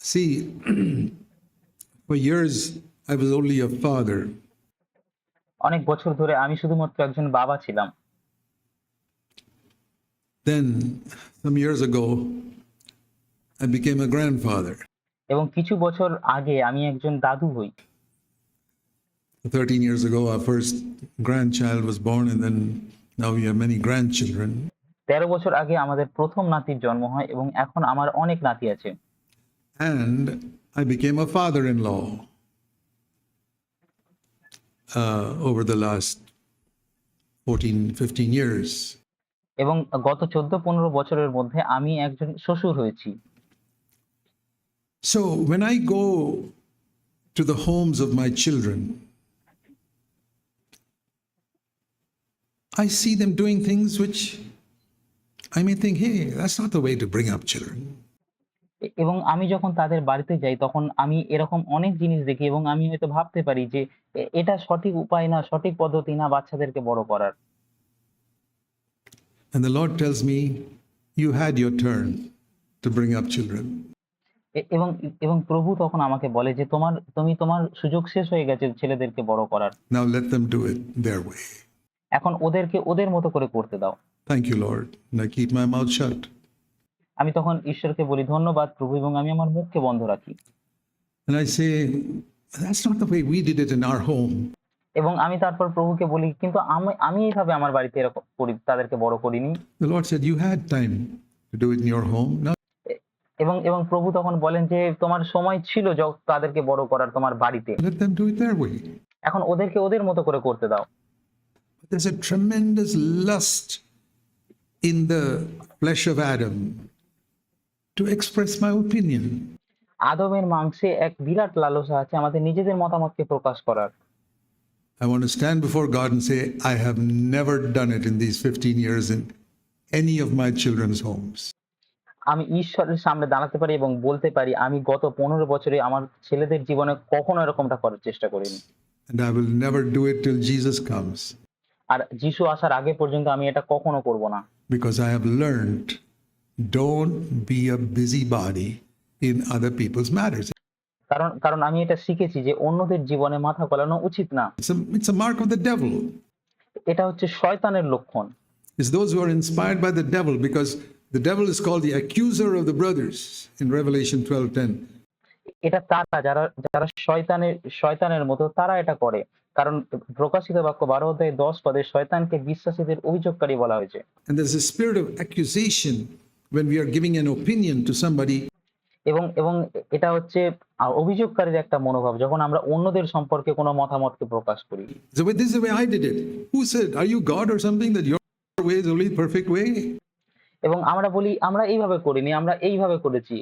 See, for years I was only a father. অনেক বছর ধরে আমি শুধুমাত্র একজন বাবা ছিলাম Then, some years ago, I became a grandfather. এবং কিছু বছর আগে আমি একজন দাদু হই 13 years ago, our first grandchild was born, and then now we have many grandchildren. তেরো বছর আগে আমাদের প্রথম নাতির জন্ম হয় এবং এখন আমার অনেক নাতি আছে And I became a father in law uh, over the last 14, 15 years. এবং গত চোদ্দ পনেরো বছরের মধ্যে আমি একজন শ্বশুর হয়েছি So when I go to the homes of my children, I see them doing things which I may think, hey, that's not the way to bring up children. এ- এবং আমি যখন তাদের বাড়িতে যাই তখন আমি এরকম অনেক জিনিস দেখি এবং আমি হয়তো ভাবতে পারি যে এ- এটা সঠিক উপায় না সঠিক পদ্ধতি না বাচ্চাদেরকে বড় করার And the Lord tells me, you had your turn to bring up children. এ- এবং এবং প্রভু তখন আমাকে বলে যে তোমার তুমি তোমার সুযোগ শেষ হয়ে গেছে ছেলেদেরকে বড় করার Now let them do it their way. এখন ওদেরকে ওদের মতো করে করতে দাও Thank you, Lord. And I keep my mouth shut. আমি তখন ঈশ্বরকে বলি ধন্যবাদ প্রভু এবং আমি আমার মুখকে বন্ধ রাখি And I say, that's not the way we did it in our home. এবং আমি তারপর প্রভুকে বলি কিন্তু আমি আমি এইভাবে আমার বাড়িতে এরকম করি তাদেরকে বড় করিনি The Lord said, You had time to do it in your home. Now এবং এবং প্রভু তখন বলেন যে তোমার সময় ছিল যখন তাদেরকে বড় করার তোমার বাড়িতে let them do it their way. এখন ওদেরকে ওদের মতো করে করতে দাও There's a tremendous lust in the flesh of Adam to express my opinion. আদমের মাংসে এক বিরাট লালসা আছে আমাদের নিজেদের মতামতকে প্রকাশ করার I want to stand before God and say, I have never done it in these 15 years in any of my children's homes. আমি ঈশ্বরের সামনে দাঁড়াতে পারি এবং বলতে পারি আমি গত পনেরো বছরে আমার ছেলেদের জীবনে কখনো এরকমটা করার চেষ্টা করিনি And I will never do it till Jesus comes আর যিশু আসার আগে পর্যন্ত আমি এটা কখনো করব না because I have learned don't be a busybody in other people's matters. কারণ কারণ আমি এটা শিখেছি যে অন্যদের জীবনে মাথা গলানো উচিত না It's a, it's a mark of the devil. এটা হচ্ছে শয়তানের লক্ষণ It's those who are inspired by the devil because the devil is called the accuser of the brothers in Revelation 12:10. এটা তারা যারা যারা শয়তানের শয়তানের মতো তারা এটা করে কারণ প্রকাশিত বাক্য বারো অধ্যায় দশ পদে শয়তানকে বিশ্বাসীদের অভিযোগকারী বলা হয়েছে And there's a spirit of accusation when we are giving an opinion to somebody. এবং এবং এটা হচ্ছে অভিযোগকারীর একটা মনোভাব যখন আমরা অন্যদের সম্পর্কে কোনো মতামতকে প্রকাশ করি So with this way I did it. Who said, Are you God or something that your way is only perfect way? এবং আমরা বলি আমরা এইভাবে করিনি আমরা এইভাবে করেছি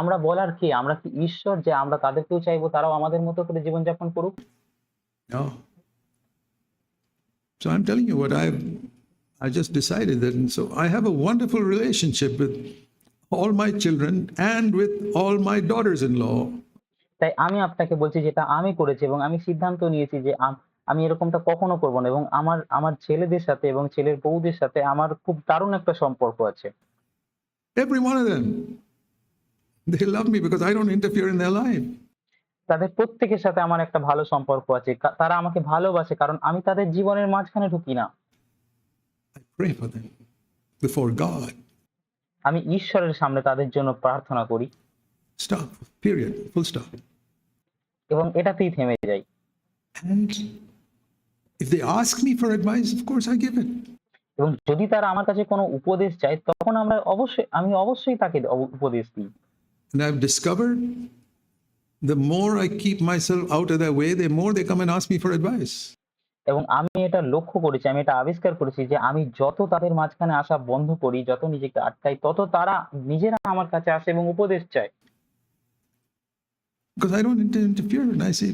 আমরা বলার কি আমরা কি ঈশ্বর যে আমরা তাদেরকেও চাইব তারাও আমাদের মতো করে জীবনযাপন করুক No. So I'm telling you what I've I just decided that. And so I have a wonderful relationship with all my children and with all my daughters in law. তাই আমি আপনাকে বলছি যেটা আমি করেছি এবং আমি সিদ্ধান্ত নিয়েছি যে আমি এরকমটা কখনো করব না এবং আমার আমার ছেলেদের সাথে এবং ছেলের বউদের সাথে আমার খুব দারুণ একটা সম্পর্ক আছে তাদের প্রত্যেকের সাথে আমার একটা ভালো সম্পর্ক আছে তারা আমাকে ভালোবাসে কারণ আমি তাদের জীবনের মাঝখানে ঢুকি না pray for them before God. আমি ঈশ্বরের সামনে তাদের জন্য প্রার্থনা করি Stop. Period. Full stop. এবং এটাতেই থেমে যাই And if they ask me for advice, of course I give it. এবং যদি তারা আমার কাছে কোনো উপদেশ চায় তখন আমরা অবশ্যই আমি অবশ্যই তাকে উপদেশ দিই And I've discovered the more I keep myself out of their way, the more they come and ask me for advice. এবং আমি এটা লক্ষ্য করেছি আমি এটা আবিষ্কার করেছি যে আমি যত তাদের মাঝখানে আসা বন্ধ করি যত নিজেকে আটকাই তত তারা নিজেরা আমার কাছে আসে এবং উপদেশ চায় Because I don't inter- interfere. And I say,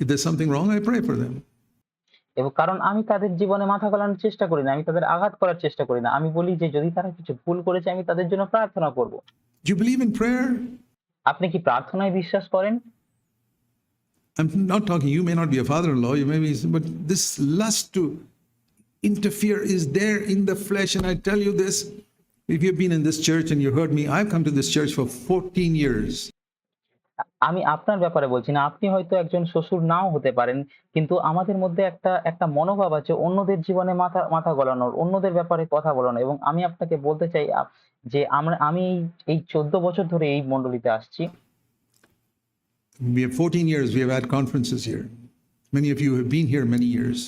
if there's something wrong, I pray for them. এবং কারণ আমি তাদের জীবনে মাথা গলানোর চেষ্টা করি না আমি তাদের আঘাত করার চেষ্টা করি না আমি বলি যে যদি তারা কিছু ভুল করেছে আমি তাদের জন্য প্রার্থনা করব you believe in prayer? আপনি কি প্রার্থনায় বিশ্বাস করেন I'm not talking, you may not be a father in law, you may be, but this lust to interfere is there in the flesh. And I tell you this if you've been in this church and you heard me, I've come to this church for 14 years. আমি আপনার ব্যাপারে বলছি না। আপনি হয়তো একজন শ্বশুর নাও হতে পারেন। কিন্তু আমাদের মধ্যে একটা একটা মনোভাব আছে অন্যদের জীবনে মাথা মাথা গলানোর, অন্যদের ব্যাপারে কথা বলানো এবং আমি আপনাকে বলতে চাই যে আমরা আমি এই ১৪ বছর ধরে এই মণ্ডলীতে আসছি। We have 14 years, we have had conferences here. Many of you have been here many years.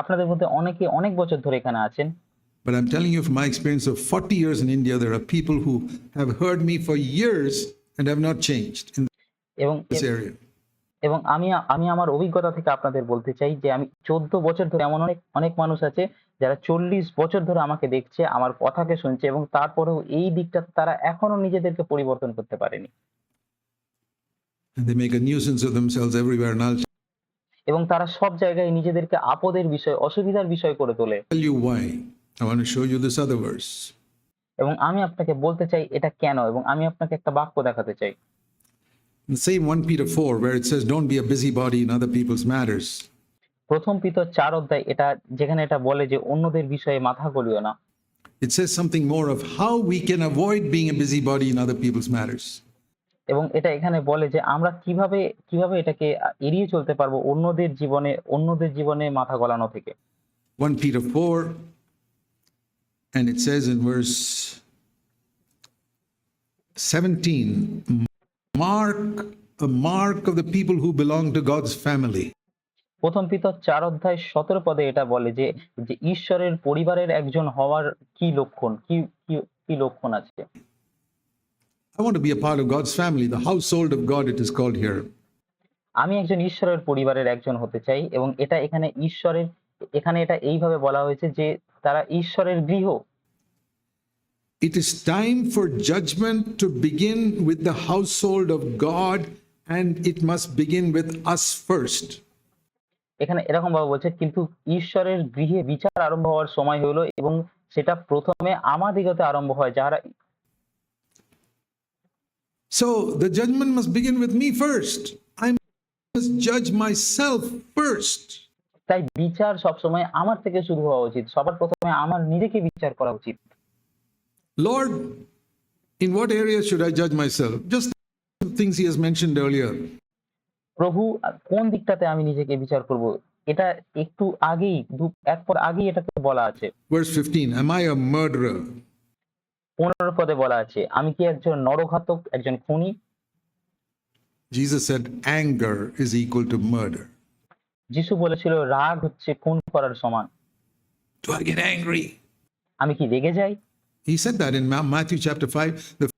আপনাদের মধ্যে অনেকে অনেক বছর ধরে এখানে আছেন। But I'm telling you from my experience of 40 years in India, there are people who have heard me for years and have not changed in এবং this area. এবং আমি আমি আমার অভিজ্ঞতা থেকে আপনাদের বলতে চাই যে আমি ১৪ বছর ধরে এমন অনেক অনেক মানুষ আছে যারা ৪০ বছর ধরে আমাকে দেখছে, আমার কথাকে শুনছে এবং তারপরেও এই দিকটা তারা এখনও নিজেদেরকে পরিবর্তন করতে পারেনি। And they make a nuisance of themselves everywhere. And I'll এবং তারা সব জায়গায় নিজেদেরকে আপদের বিষয় অসুবিধার বিষয় করে তোলে। এবং আমি আপনাকে বলতে চাই এটা কেন এবং আমি আপনাকে একটা বাক্য দেখাতে চাই। প্রথম পিতর চার অধ্যায় এটা যেখানে এটা বলে যে অন্যদের বিষয়ে মাথা গলিও না। It says something more of how we can avoid being a busybody in other people's matters. এবং এটা এখানে বলে যে আমরা কীভাবে কীভাবে এটাকে এড়িয়ে চলতে পারব অন্যদের জীবনে অন্যদের জীবনে মাথা গলানো থেকে। 1 Peter 4, and it says in verse 17, mark a mark of the people who belong to God's family. প্রথম পিতর ৪ অধ্যায় ১৭ পদে এটা বলে যে যে ঈশ্বরের পরিবারের একজন হওয়ার কি লক্ষণ কি কি লক্ষণ আছে? I want to be a part of God's family, the household of God, it is called here. আমি একজন ঈশ্বরের পরিবারের একজন হতে চাই এবং এটা এখানে ঈশ্বরের এখানে এটা এইভাবে বলা হয়েছে যে তারা ঈশ্বরের গৃহ। It is time for judgment to begin with the household of God, and it must begin with us first. এখানে এরকম ভাবে বলছে কিন্তু ঈশ্বরের গৃহে বিচার আরম্ভ হওয়ার সময় হলো এবং সেটা প্রথমে আমাদিগতে আরম্ভ হয় যারা So the judgment must begin with me first. I must judge myself first. তাই বিচার সবসময় আমার থেকে শুরু হওয়া উচিত। সবার প্রথমে আমার নিজেকে বিচার করা উচিত। Lord, in what area should I judge myself? Just the things he has mentioned earlier. প্রভু কোন দিকটাতে আমি নিজেকে বিচার করব? এটা একটু আগেই এক পর আগেই এটাকে বলা আছে। Verse 15 Am I a murderer? ১৫ পদে বলা আছে, আমি কি একজন নরঘাতক, একজন খুনি? Jesus said, Anger is equal to murder. যিশু বলেছিল রাগ হচ্ছে খুন করার সমান। Do I get angry? আমি কি রেগে যাই? He said that in Ma- Matthew chapter 5. The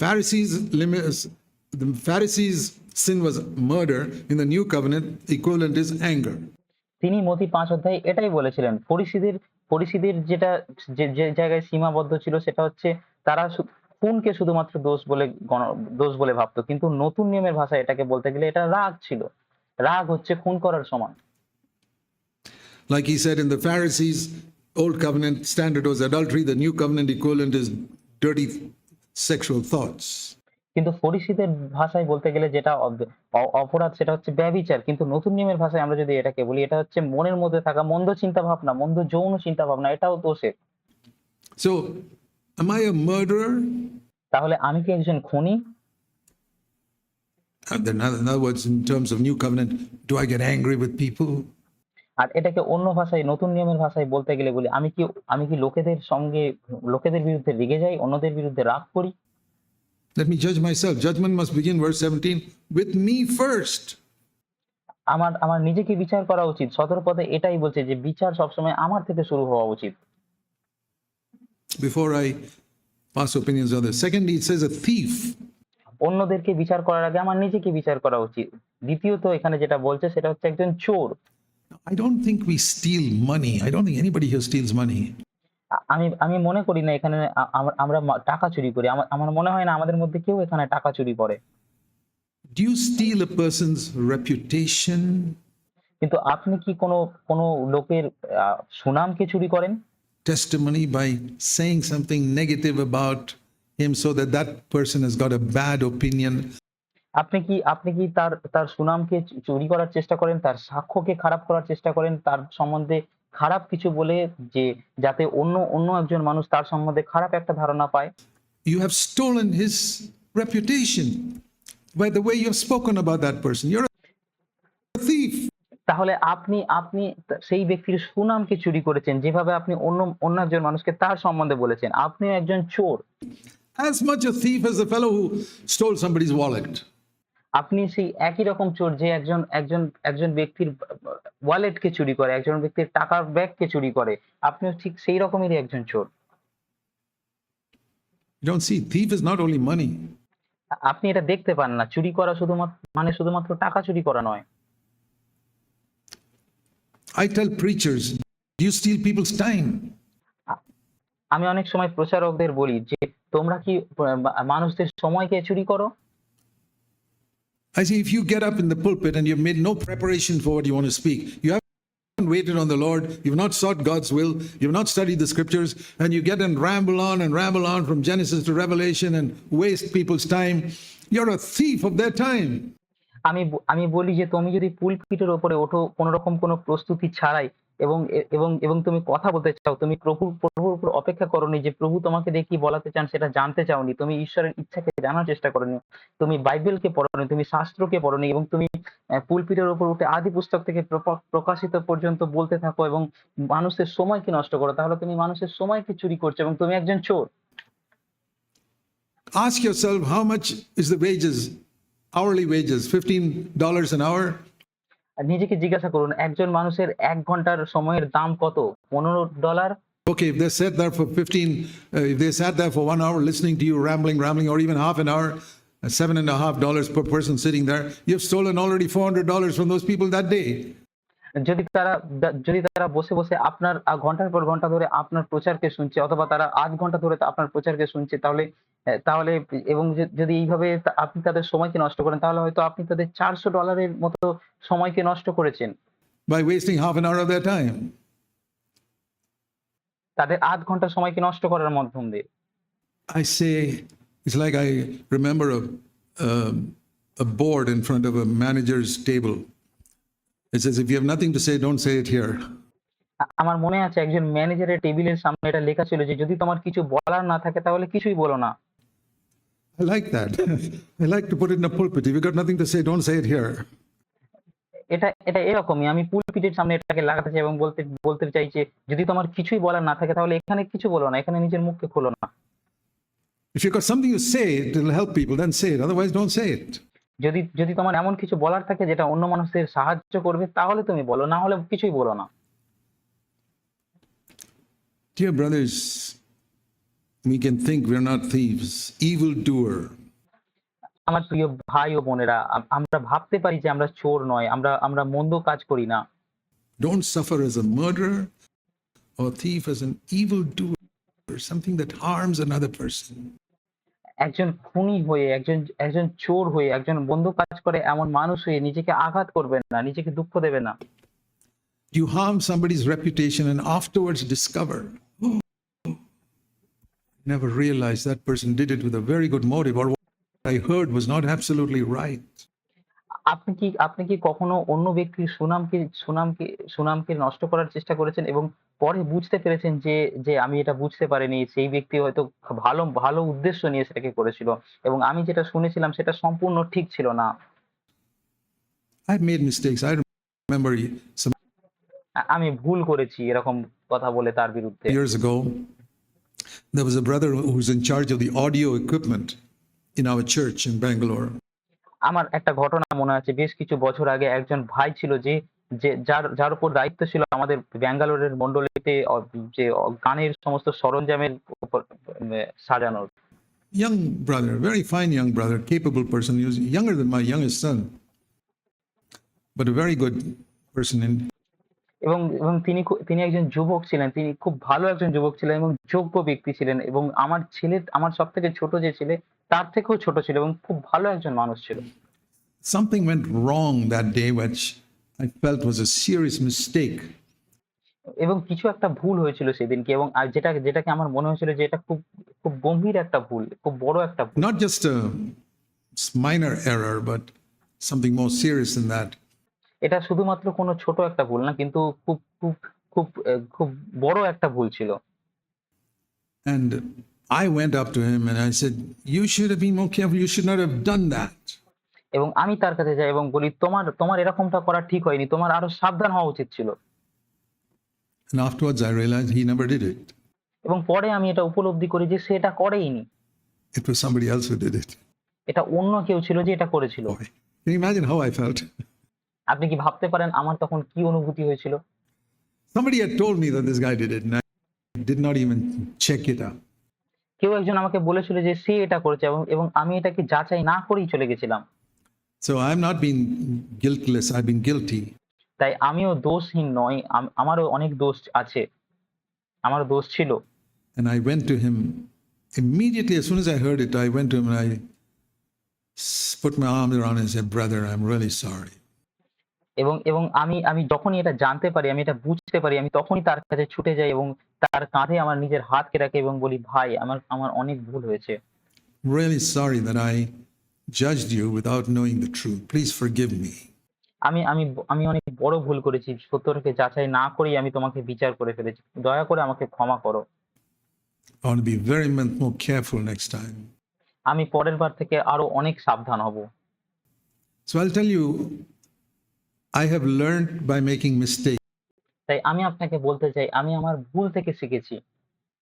Pharisees' limits, the Pharisees' sin was murder. In the new covenant, the equivalent is anger. তিনি মতি পাঁচ অধ্যায়ে এটাই বলেছিলেন। ফরিসীদের ফরিসীদের যেটা যে জায়গায় সীমাবদ্ধ ছিল সেটা হচ্ছে তারা খুনকে শুধুমাত্র দোষ বলে গণ দোষ বলে ভাবতো কিন্তু নতুন নিয়মের ভাষায় এটাকে বলতে গেলে এটা রাগ ছিল। রাগ হচ্ছে খুন করার সমান। Like he said in the Pharisees' old covenant standard was adultery, the new covenant equivalent is dirty sexual thoughts. কিন্তু ফরিসীদের ভাষায় বলতে গেলে যেটা অপরাধ সেটা হচ্ছে ব্যভিচার। কিন্তু নতুন নিয়মের ভাষায় আমরা যদি এটাকে বলি এটা হচ্ছে মনের মধ্যে থাকা মন্দ চিন্তা ভাবনা, মন্দ যৌন চিন্তা ভাবনা এটাও দোষের। So, am I a murderer? তাহলে আমি কি একজন খুনি? And then, in other words, in terms of new covenant, do I get angry with people? আর এটাকে অন্য ভাষায় নতুন নিয়মের ভাষায় বলতে গেলে বলি আমি কি আমি কি লোকেদের সঙ্গে লোকেদের বিরুদ্ধে রেগে যাই, অন্যদের বিরুদ্ধে রাগ করি? Let me judge myself. Judgment must begin, verse 17, with me first. আমার আমার নিজেকে বিচার করা উচিত। ১৭ পদে এটাই বলছে যে বিচার সবসময় আমার থেকে শুরু হওয়া উচিত। Before I pass opinions on this. Secondly, it says a thief. অন্যদেরকে বিচার করার আগে আমার নিজেকে বিচার করা উচিত। দ্বিতীয়ত এখানে যেটা বলছে সেটা হচ্ছে একজন চোর। I don't think we steal money. I don't think anybody here steals money. আ আমি আমি মনে করি না এখানে আ আমরা টাকা চুরি করি। আমার মনে হয় না আমাদের মধ্যে কেউ এখানে টাকা চুরি করে। Do you steal a person's reputation? কিন্তু আপনি কি কোনো কোনো লোকের আ সুনামকে চুরি করেন? testimony by saying something negative about him so that that person has got a bad opinion. আপনি কি আপনি কি তার তার সুনামকে চুরি করার চেষ্টা করেন? তার সাক্ষ্যকে খারাপ করার চেষ্টা করেন? তার সম্বন্ধে খারাপ কিছু বলে যে যাতে অন্য অন্য একজন মানুষ তার সম্বন্ধে খারাপ একটা ধারণা পায়। You have stolen his reputation by the way you have spoken about that person you are thief তাহলে আপনি আপনি সেই ব্যক্তির সুনামকে চুরি করেছেন? যেভাবে আপনি অন্য অন্য একজন মানুষকে তার সম্বন্ধে বলেছেন। আপনি একজন চোর। As much a thief as a fellow who stole somebody's wallet. আপনি সেই একই রকম চোর যে একজন একজন একজন ব্যক্তির ওয়ালেটকে চুরি করে একজন ব্যক্তির টাকার ব্যাগকে চুরি করে আপনিও ঠিক সেই রকমেরই একজন চোর don't see, thief is not only money. আপনি এটা দেখতে পান না চুরি করা শুধুমাত্র মানে শুধুমাত্র টাকা চুরি করা নয় I tell preachers, you steal people's time? আমি অনেক সময় প্রচারকদের বলি যে তোমরা কি মানুষদের সময়কে চুরি করো I say, if you get up in the pulpit and you've made no preparation for what you want to speak, you haven't waited on the Lord, you've not sought God's will, you've not studied the scriptures, and you get and ramble on and ramble on from Genesis to Revelation and waste people's time, you're a thief of their time. আমি ব- আমি বলি যে তুমি যদি পুলপিটের ওপরে ওঠো কোনো রকম কোনো প্রস্তুতি ছাড়াই এবং এবং এবং তুমি কথা বলতে চাও তুমি প্রভু প্রভুর উপর অপেক্ষা করনি যে প্রভু তোমাকে কি বলাতে চান সেটা জানতে চাওনি তুমি ঈশ্বরের ইচ্ছাকে জানার চেষ্টা করনি তুমি বাইবেলকে পড়নি তুমি শাস্ত্রকে পড়নি এবং তুমি পুলপিটের উপর উঠে আদি পুস্তক থেকে প্রকাশিত পর্যন্ত বলতে থাকো এবং মানুষের সময়কে নষ্ট করো তাহলে তুমি মানুষের সময়কে চুরি করছ এবং তুমি একজন চোর Ask yourself, how much is the wages, hourly wages, $15 an hour? নিজেকে জিজ্ঞাসা করুন একজন মানুষের এক ঘণ্টার সময়ের দাম কত পনেরো dollar Okay, if they sat there for 15, uh, if they sat there for one hour listening to you rambling, rambling, or even half an hour, uh, seven and a half dollars per person sitting there, you've stolen already $400 from those people that day. যদি তারা যদি তারা বসে বসে আপনার ঘণ্টার পর ঘণ্টা ধরে আপনার প্রচারকে শুনছে অথবা তারা আধ ঘণ্টা ধরে আপনার প্রচারকে শুনছে তাহলে তাহলে এবং যদি এইভাবে আপনি তাদের সময়কে নষ্ট করেন তাহলে হয়তো আপনি তাদের চারশো ডলারের মতো সময়কে নষ্ট করেছেন by wasting half an hour of their time. তাদের আধ ঘণ্টা সময়কে নষ্ট করার মাধ্যম দিয়ে I say, it's like I remember a, um, a board in front of a manager's table. It says, if you have nothing to say, don't say it here. আমার মনে আছে একজন ম্যানেজারের টেবিলের সামনে এটা লেখা ছিল যে যদি তোমার কিছু বলার না থাকে তাহলে কিছুই বলো না I like that. I like to put it in a pulpit. If you've got nothing to say, don't say it here. এটা এটা এরকমই আমি পুলপিটের সামনে এটাকে লাগাতে চাই এবং বলতে বলতে চাই যে যদি তোমার কিছুই বলার না থাকে তাহলে এখানে কিছু বলো না এখানে নিজের মুখকে খোলো না If you've got something to say, it will help people, then say it. Otherwise, don't say it. যদি যদি তোমার এমন কিছু বলার থাকে যেটা অন্য মানুষদের সাহায্য করবে তাহলে তুমি বলো না হলে কিছুই বলো না Dear brothers, we can think we're not thieves, evildoer. আমার প্রিয় ভাই ও বোনেরা আম- আমরা ভাবতে পারি যে আমরা চোর নয় আমরা আমরা মন্দ কাজ করি না Don't suffer as a murderer or thief, as an evildoer, something that harms another person. একজন খুনি হয়ে একজন একজন চোর হয়ে একজন বন্ধ কাজ করে এমন মানুষ হয়ে নিজেকে আঘাত করবেন না নিজেকে দুঃখ দেবে না You harm somebody's reputation and afterwards discover, oh, never realized that person did it with a very good motive or what I heard was not absolutely right. আপনি কি আপনি কি কখনো অন্য ব্যক্তির সুনামকে সুনামকে সুনামকে নষ্ট করার চেষ্টা করেছেন এবং পরে বুঝতে পেরেছেন যে যে আমি এটা বুঝতে পারিনি সেই ব্যক্তি হয়তো ভালো ভালো উদ্দেশ্য নিয়ে সেটাকে করেছিল এবং আমি যেটা শুনেছিলাম সেটা সম্পূর্ণ ঠিক ছিল না I've made mistakes. I remember some আমি ভুল করেছি এরকম কথা বলে তার বিরুদ্ধে years ago, there was a brother who's in charge of the audio equipment in our church in Bangalore. আমার একটা ঘটনা মনে আছে বেশ কিছু বছর আগে একজন ভাই ছিল যে যে যার যার উপর দায়িত্ব ছিল আমাদের ব্যাঙ্গালোরের মন্ডলীতে যে গানের সমস্ত সরঞ্জামের উপর সাজানোর young brother very fine young brother capable person younger than my youngest son but very good person in এবং এবং তিনি তিনি একজন যুবক ছিলেন তিনি খুব ভালো একজন যুবক ছিলেন এবং যোগ্য ব্যক্তি ছিলেন এবং আমার ছেলে আমার সব থেকে ছোট যে ছেলে তার থেকেও ছোট ছিল এবং খুব ভালো একজন মানুষ ছিল something went wrong that day, which I felt was a serious mistake. এবং কিছু একটা ভুল হয়েছিল সেদিনকে এবং আর যেটা যেটাকে আমার মনে হয়েছিল যে এটা খুব খুব গম্ভীর একটা ভুল খুব বড় একটা ভুল Not just a minor error, but something more serious than that. এটা শুধুমাত্র কোনো ছোট একটা ভুল না কিন্তু খুব খুব খুব খুব বড় একটা ভুল ছিল And I went up to him and I said, You should have been more careful. You should not have done that. এবং আমি তার কাছে যাই এবং বলি তোমার তোমার এরকমটা করা ঠিক হয়নি তোমার আরও সাবধান হওয়া উচিত ছিল And afterwards, I realized he never did it. এবং পরে আমি এটা উপলব্ধি করি যে সে এটা করেইনি It was somebody else who did it. এটা অন্য কেউ ছিল যে এটা করেছিল can you imagine how I felt? আপনি কি ভাবতে পারেন আমার তখন কি অনুভূতি হয়েছিল Somebody had told me that this guy did it, and I did not even check it out. কেউ একজন আমাকে বলেছিল যে সে এটা করেছে এবং এবং আমি এটাকে যাচাই না করেই চলে গেছিলাম So I'm not being guiltless, I've been guilty. তাই আমিও দোষহীন নই আম- আমারও অনেক দোষ আছে আমারও দোষ ছিল And I went to him immediately, as soon as I heard it, I went to him and I put my arms around him and said, Brother, I'm really sorry. এবং এবং আমি আমি যখনই এটা জানতে পারি আমি এটা বুঝতে পারি আমি তখনই তার কাছে ছুটে যাই এবং তার কাঁধে আমার নিজের হাতকে রাখি এবং বলি ভাই আমার আমার অনেক ভুল হয়েছে Really sorry that I judged you without knowing the truth. Please forgive me. আমি আমি আমি অনেক বড় ভুল করেছি সত্যটাকে যাচাই না করেই আমি তোমাকে বিচার করে ফেলেছি দয়া করে আমাকে ক্ষমা করো I want to be very more careful next time. আমি পরের বার থেকে আরও অনেক সাবধান হব So I'll tell you, I have learned by making mistakes. তাই আমি আপনাকে বলতে চাই আমি আমার ভুল থেকে শিখেছি